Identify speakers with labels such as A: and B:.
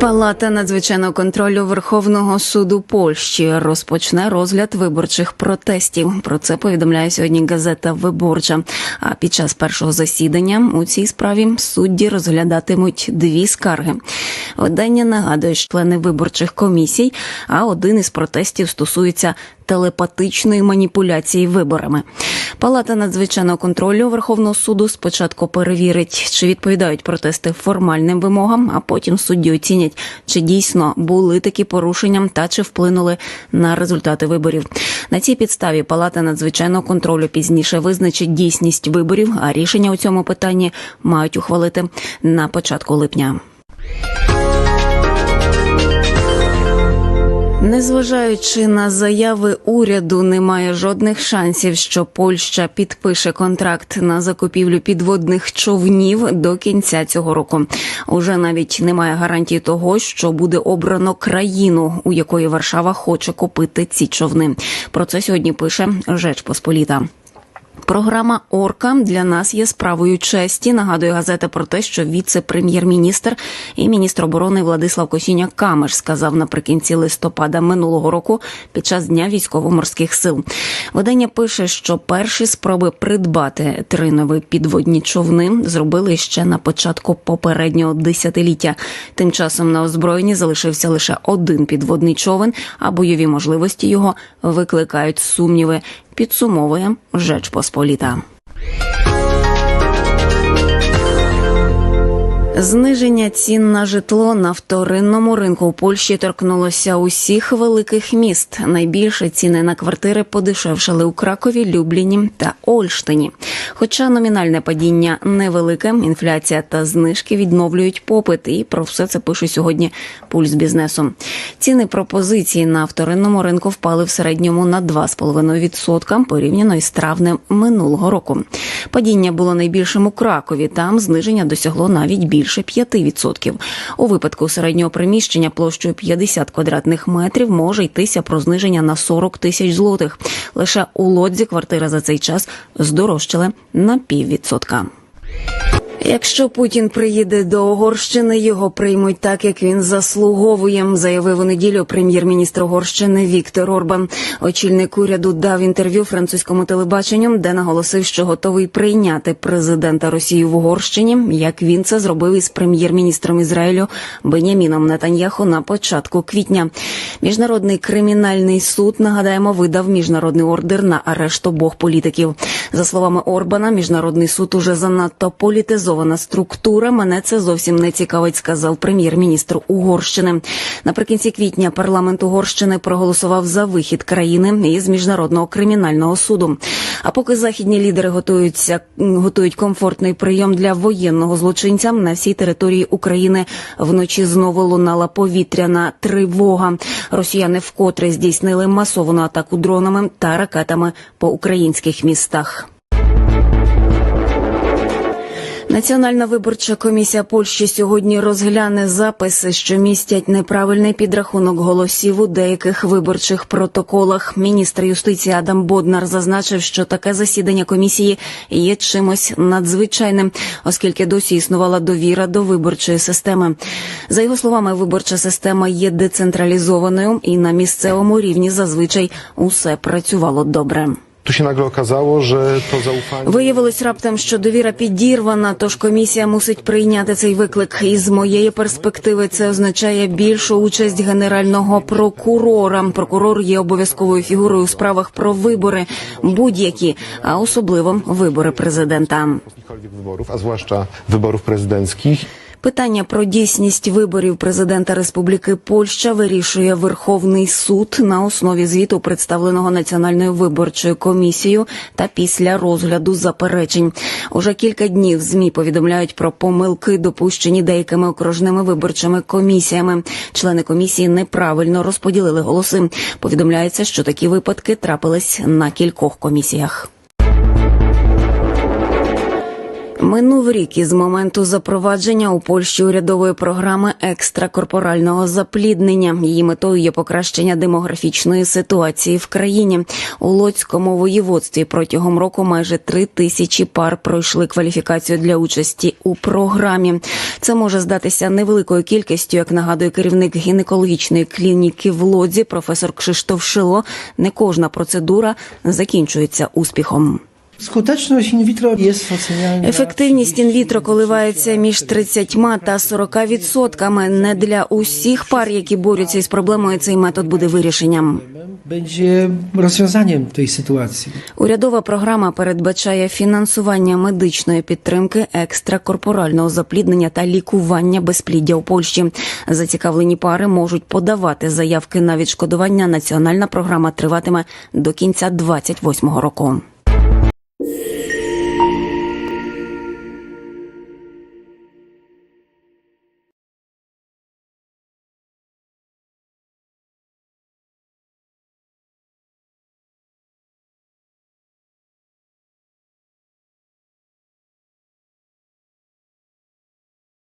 A: Палата надзвичайного контролю Верховного суду Польщі розпочне розгляд виборчих протестів. Про це повідомляє сьогодні газета Виборча. А під час першого засідання у цій справі судді розглядатимуть дві скарги. Видання нагадує, члени виборчих комісій, а один із протестів стосується телепатичної маніпуляції виборами. Палата надзвичайного контролю Верховного суду спочатку перевірить, чи відповідають протести формальним вимогам, а потім судді оцінять, чи дійсно були такі порушення та чи вплинули на результати виборів. На цій підставі Палата надзвичайного контролю пізніше визначить дійсність виборів, а рішення у цьому питанні мають ухвалити на початку липня. Незважаючи на заяви уряду, немає жодних шансів, що Польща підпише контракт на закупівлю підводних човнів до кінця цього року. Уже навіть немає гарантії того, що буде обрано країну, у якої Варшава хоче купити ці човни. Про це сьогодні пише Жеч Посполіта. Програма Орка для нас є справою честі. Нагадує газета про те, що віце-прем'єр-міністр і міністр оборони Владислав Косіняк Камеш сказав наприкінці листопада минулого року під час дня військово-морських сил. Видання пише, що перші спроби придбати три нові підводні човни зробили ще на початку попереднього десятиліття. Тим часом на озброєнні залишився лише один підводний човен, а бойові можливості його викликають сумніви підсумовує Жеч Зниження цін на житло на вторинному ринку у Польщі торкнулося усіх великих міст. Найбільше ціни на квартири подешевшали у Кракові, Любліні та Ольштині. Хоча номінальне падіння невелике, інфляція та знижки відновлюють попит. І про все це пише сьогодні пульс бізнесу. Ціни пропозиції на вторинному ринку впали в середньому на 2,5% порівняно із травнем минулого року. Падіння було найбільшим у Кракові. Там зниження досягло навіть більше 5%. У випадку середнього приміщення площею 50 квадратних метрів може йтися про зниження на 40 тисяч злотих. Лише у лодзі квартира за цей час здорожчала на піввідсотка. Якщо Путін приїде до Угорщини, його приймуть так, як він заслуговує, заявив у неділю прем'єр-міністр Угорщини Віктор Орбан. Очільник уряду дав інтерв'ю французькому телебаченню, де наголосив, що готовий прийняти президента Росії в Угорщині, як він це зробив із прем'єр-міністром Ізраїлю Беняміном Нетаньяху на початку квітня. Міжнародний кримінальний суд нагадаємо видав міжнародний ордер на арешт обох політиків. За словами Орбана, міжнародний суд уже занадто організована структура. Мене це зовсім не цікавить, сказав прем'єр-міністр Угорщини. Наприкінці квітня парламент Угорщини проголосував за вихід країни із міжнародного кримінального суду. А поки західні лідери готуються готують комфортний прийом для воєнного злочинця на всій території України вночі знову лунала повітряна тривога. Росіяни вкотре здійснили масовану атаку дронами та ракетами по українських містах. Національна виборча комісія Польщі сьогодні розгляне записи, що містять неправильний підрахунок голосів у деяких виборчих протоколах. Міністр юстиції Адам Боднар зазначив, що таке засідання комісії є чимось надзвичайним, оскільки досі існувала довіра до виборчої системи. За його словами, виборча система є децентралізованою, і на місцевому рівні зазвичай усе працювало добре.
B: Tu się nagle okazało, że to zaufanie.
A: Виявилось раптом, що довіра підірвана, тож комісія мусить прийняти цей виклик. І з моєї перспективи це означає більшу участь генерального прокурора. Прокурор є обов'язковою фігурою у справах про вибори, будь-які, а особливо вибори президента.
B: wyborów, a zwłaszcza wyborów prezydenckich.
A: Питання про дійсність виборів президента Республіки Польща вирішує Верховний суд на основі звіту, представленого Національною виборчою комісією, та після розгляду заперечень. Уже кілька днів змі повідомляють про помилки, допущені деякими окружними виборчими комісіями. Члени комісії неправильно розподілили голоси. Повідомляється, що такі випадки трапились на кількох комісіях. Минув рік із моменту запровадження у Польщі урядової програми екстракорпорального запліднення. Її метою є покращення демографічної ситуації в країні. У Лоцькому воєводстві протягом року майже три тисячі пар пройшли кваліфікацію для участі у програмі. Це може здатися невеликою кількістю, як нагадує керівник гінекологічної клініки в Лодзі, професор Кшиштоф Шило. Не кожна процедура закінчується успіхом.
C: In vitro jest oceniana.
A: Ефективність інвітро коливається між 30 та 40 відсотками. Не для усіх пар, які борються із проблемою, цей метод буде вирішенням.
C: Będzie rozwiązaniem tej sytuacji.
A: Урядова програма передбачає фінансування медичної підтримки, екстракорпорального запліднення та лікування безпліддя у Польщі. Зацікавлені пари можуть подавати заявки на відшкодування. Національна програма триватиме до кінця 28 року.